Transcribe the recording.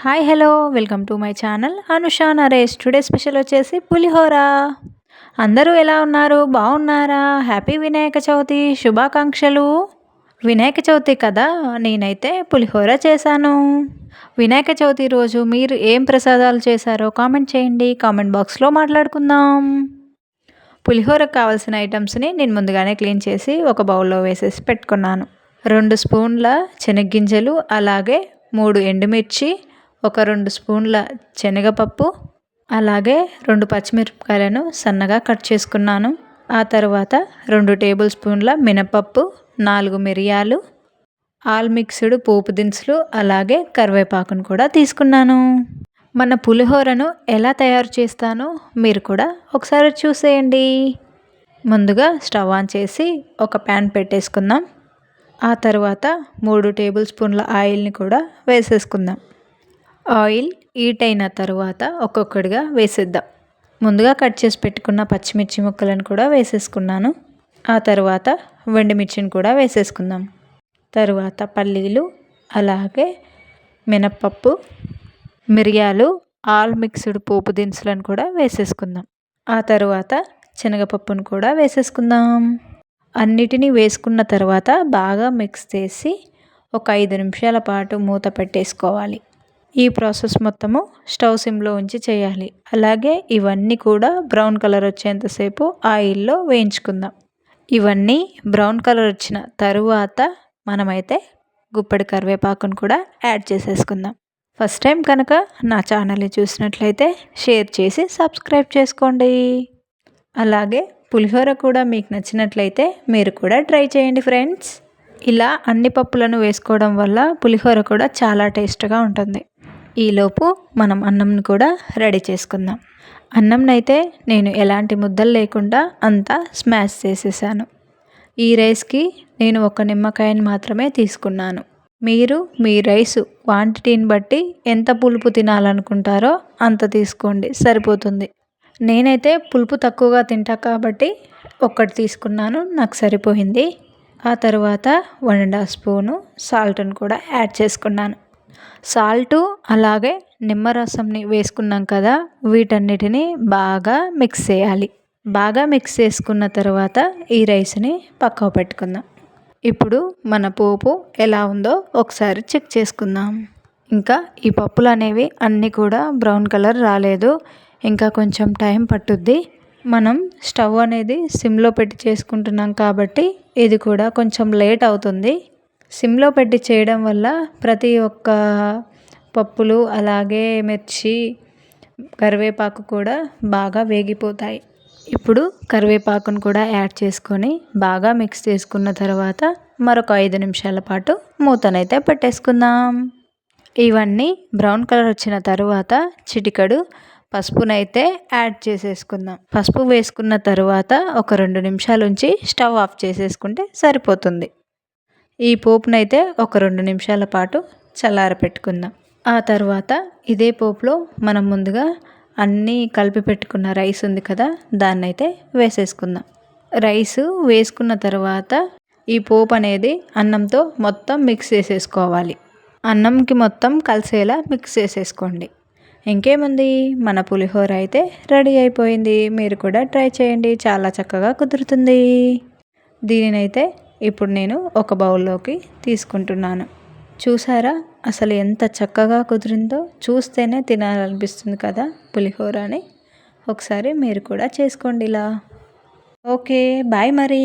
Hi hello welcome to my channel Anusha Naresh today special వచ్చేసి పులిహోర. అందరూ ఎలా ఉన్నారు? బాగున్నారా? హ్యాపీ వినాయక చవితి శుభాకాంక్షలు వినాయక చవితి కదా? నేనైతే పులిహోర చేశాను. వినాయక చవితి రోజు మీరు ఏం ప్రసాదాలు చేశారో కామెంట్ చేయండి. కామెంట్ బాక్స్లో మాట్లాడుకుందాం. పులిహోరకు కావాల్సిన ఐటమ్స్ని నేను ముందుగానే క్లీన్ చేసి ఒక బౌల్లో వేసేసి పెట్టుకున్నాను. రెండు స్పూన్ల శనగ్గింజలు అలాగే మూడు ఎండుమిర్చి ఒక రెండు స్పూన్ల శనగపప్పు అలాగే రెండు పచ్చిమిరపకాయలను సన్నగా కట్ చేసుకున్నాను. ఆ తర్వాత రెండు టేబుల్ స్పూన్ల మినపప్పు నాలుగు మిరియాలు ఆల్ మిక్స్డ్ పోపు దినుసులు అలాగే కరివేపాకును కూడా తీసుకున్నాను. మన పులిహోరను ఎలా తయారు చేస్తానో మీరు కూడా ఒకసారి చూసేయండి. ముందుగా స్టవ్ ఆన్ చేసి ఒక ప్యాన్ పెట్టేసుకుందాం. ఆ తర్వాత మూడు టేబుల్ స్పూన్ల ఆయిల్ని కూడా వేసేసుకుందాం. ఆయిల్ హీట్ అయిన తర్వాత ఒక్కొక్కటిగా వేసేద్దాం. ముందుగా కట్ చేసి పెట్టుకున్న పచ్చిమిర్చి ముక్కలను కూడా వేసేసుకున్నాను. ఆ తర్వాత వెండిమిర్చిని కూడా వేసేసుకుందాం. తరువాత పల్లీలు అలాగే మినప్పప్పు మిరియాలు ఆల్ మిక్స్డ్ పోపు దినుసులను కూడా వేసేసుకుందాం. ఆ తర్వాత శనగపప్పును కూడా వేసేసుకుందాం. అన్నిటినీ వేసుకున్న తర్వాత బాగా మిక్స్ చేసి ఒక ఐదు నిమిషాల పాటు మూత పెట్టేసుకోవాలి. ఈ ప్రాసెస్ మొత్తము స్టవ్ సిమ్లో ఉంచి చేయాలి. అలాగే ఇవన్నీ కూడా బ్రౌన్ కలర్ వచ్చేంతసేపు ఆయిల్లో వేయించుకుందాం. ఇవన్నీ బ్రౌన్ కలర్ వచ్చిన తరువాత మనమైతే గుప్పడి కరివేపాకును కూడా యాడ్ చేసేసుకుందాం. ఫస్ట్ టైం కనుక నా ఛానల్ని చూసినట్లయితే షేర్ చేసి సబ్స్క్రైబ్ చేసుకోండి. అలాగే పులిహోర కూడా మీకు నచ్చినట్లయితే మీరు కూడా ట్రై చేయండి ఫ్రెండ్స్. ఇలా అన్ని పప్పులను వేసుకోవడం వల్ల పులిహోర కూడా చాలా టేస్ట్గా ఉంటుంది. ఈలోపు మనం అన్నంని కూడా రెడీ చేసుకుందాం. అన్నంనైతే నేను ఎలాంటి ముద్దలు లేకుండా అంతా స్మాష్ చేసేసాను. ఈ రైస్కి నేను ఒక నిమ్మకాయని మాత్రమే తీసుకున్నాను. మీరు మీ రైసు క్వాంటిటీని బట్టి ఎంత పులుపు తినాలనుకుంటారో అంత తీసుకోండి సరిపోతుంది. నేనైతే పులుపు తక్కువగా తింటా కాబట్టి ఒక్కటి తీసుకున్నాను నాకు సరిపోయింది. ఆ తర్వాత వన్ అండ్ హాఫ్ స్పూను సాల్ట్ని కూడా యాడ్ చేసుకున్నాను. సాల్టు అలాగే నిమ్మరసంని వేసుకున్నాం కదా వీటన్నిటిని బాగా మిక్స్ చేయాలి. బాగా మిక్స్ చేసుకున్న తర్వాత ఈ రైస్ని పక్కకు పెట్టుకుందాం. ఇప్పుడు మన పోపు ఎలా ఉందో ఒకసారి చెక్ చేసుకుందాం. ఇంకా ఈ పప్పులు అనేవి అన్నీ కూడా బ్రౌన్ కలర్ రాలేదు. ఇంకా కొంచెం టైం పట్టుద్ది. మనం స్టవ్ అనేది సిమ్లో పెట్టి చేసుకుంటున్నాం కాబట్టి ఇది కూడా కొంచెం లేట్ అవుతుంది. సిమ్లో పెట్టి చేయడం వల్ల ప్రతి ఒక్క పప్పులు అలాగే మిర్చి కరివేపాకు కూడా బాగా వేగిపోతాయి. ఇప్పుడు కరివేపాకును కూడా యాడ్ చేసుకొని బాగా మిక్స్ చేసుకున్న తర్వాత మరొక ఐదు నిమిషాల పాటు మూతనైతే పెట్టేసుకుందాం. ఇవన్నీ బ్రౌన్ కలర్ వచ్చిన తర్వాత చిటికడు పసుపునైతే యాడ్ చేసేసుకుందాం. పసుపు వేసుకున్న తర్వాత ఒక రెండు నిమిషాల ఉంచి స్టవ్ ఆఫ్ చేసేసుకుంటే సరిపోతుంది. ఈ పోపునైతే ఒక రెండు నిమిషాల పాటు చల్లార పెట్టుకుందాం. ఆ తర్వాత ఇదే పోపులో మనం ముందుగా అన్నీ కలిపి పెట్టుకున్న రైస్ ఉంది కదా దాన్ని అయితే వేసేసుకుందాం. రైస్ వేసుకున్న తర్వాత ఈ పోపు అనేది అన్నంతో మొత్తం మిక్స్ చేసేసుకోవాలి. అన్నంకి మొత్తం కలిసేలా మిక్స్ చేసేసుకోండి. ఇంకేముంది? మన పులిహోర అయితే రెడీ అయిపోయింది. మీరు కూడా ట్రై చేయండి. చాలా చక్కగా కుదురుతుంది. దీనినైతే ఇప్పుడు నేను ఒక బౌల్లోకి తీసుకుంటున్నాను. చూసారా? అసలు ఎంత చక్కగా కుదిరిందో. చూస్తేనే తినాలనిపిస్తుంది కదా పులిహోర అని ఒకసారి మీరు కూడా చేసుకోండి ఇలా ఓకే బాయ్ మరి.